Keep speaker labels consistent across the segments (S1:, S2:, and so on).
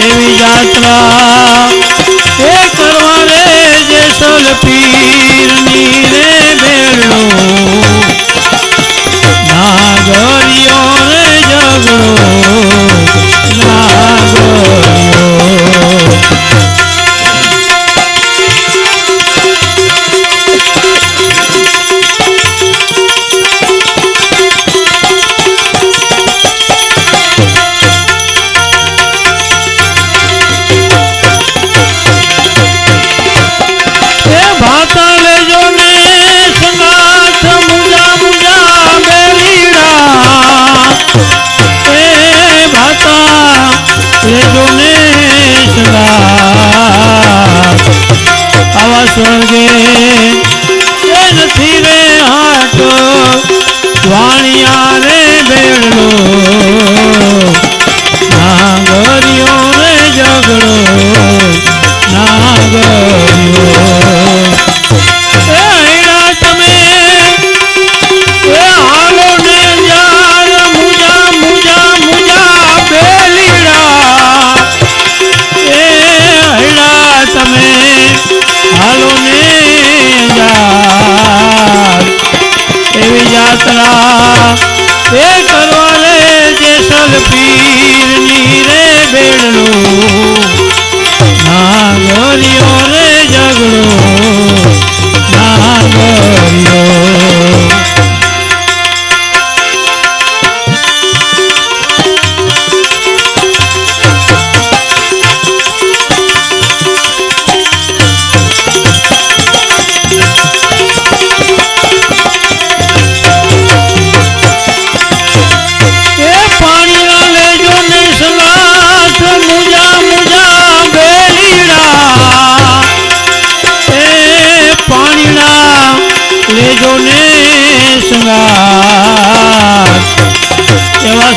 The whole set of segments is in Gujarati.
S1: એવી જાત્રા એ કરવાને જે સલપી આવા સ્વર્ગે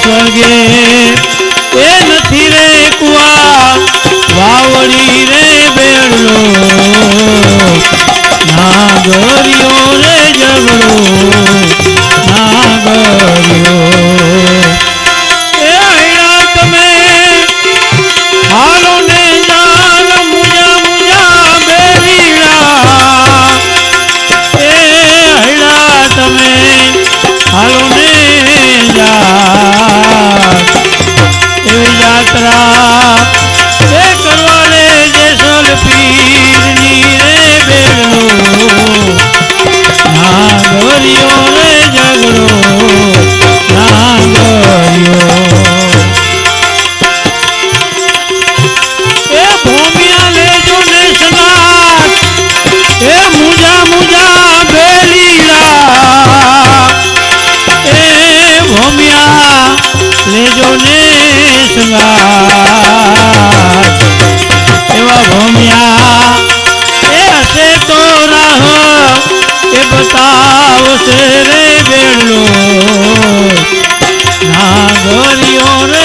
S1: સગે એ નથી રે કુવા વાવડી રે બેડલો ના રે જગડો એ બતાવશે રે બેડલો નાગરીઓ રે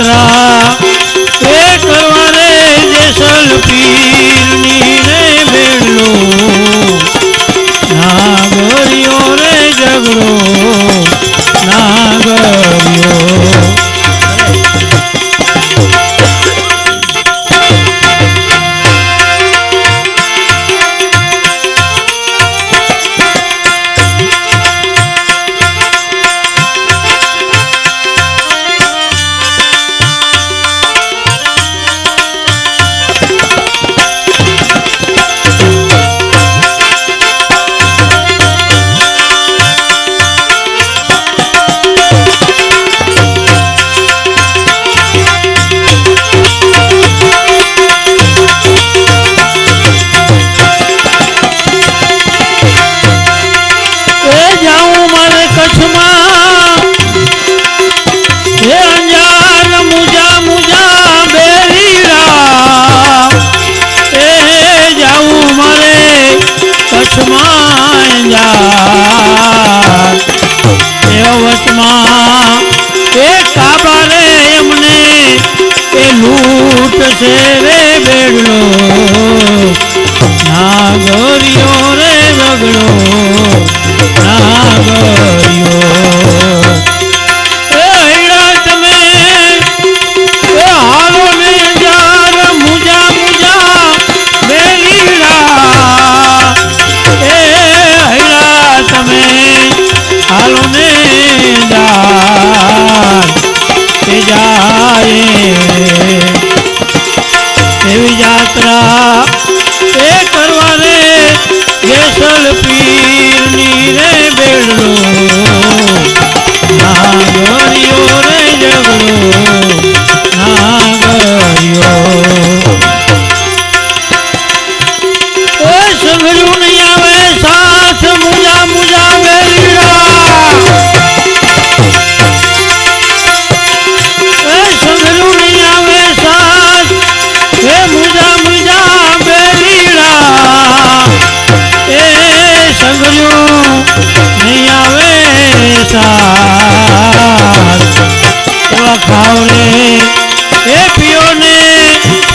S1: राम 화이팅! એ પીઓને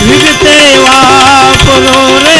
S1: વિગતે વાપરો રે.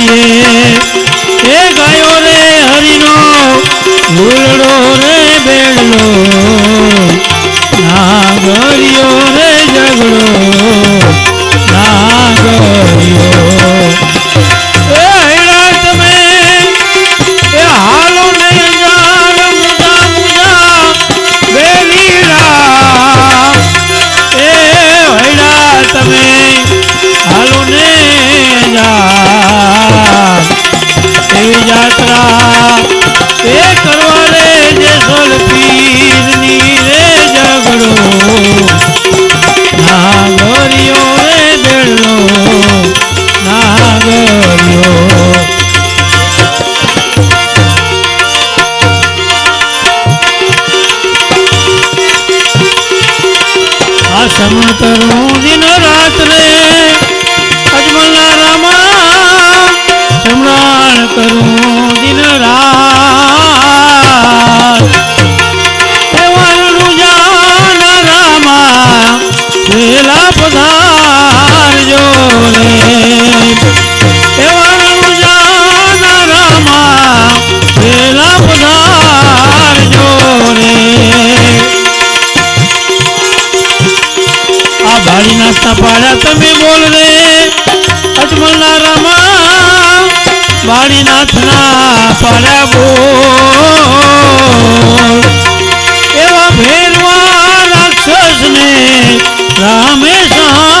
S1: શકીએ થાળી નાસ્તા પાડ્યા તમે બોલ રે. અજમલના રામા વાળીનાથના પાડ્યા બોલ. એવા ભેરવા રાક્ષસને રામે સહા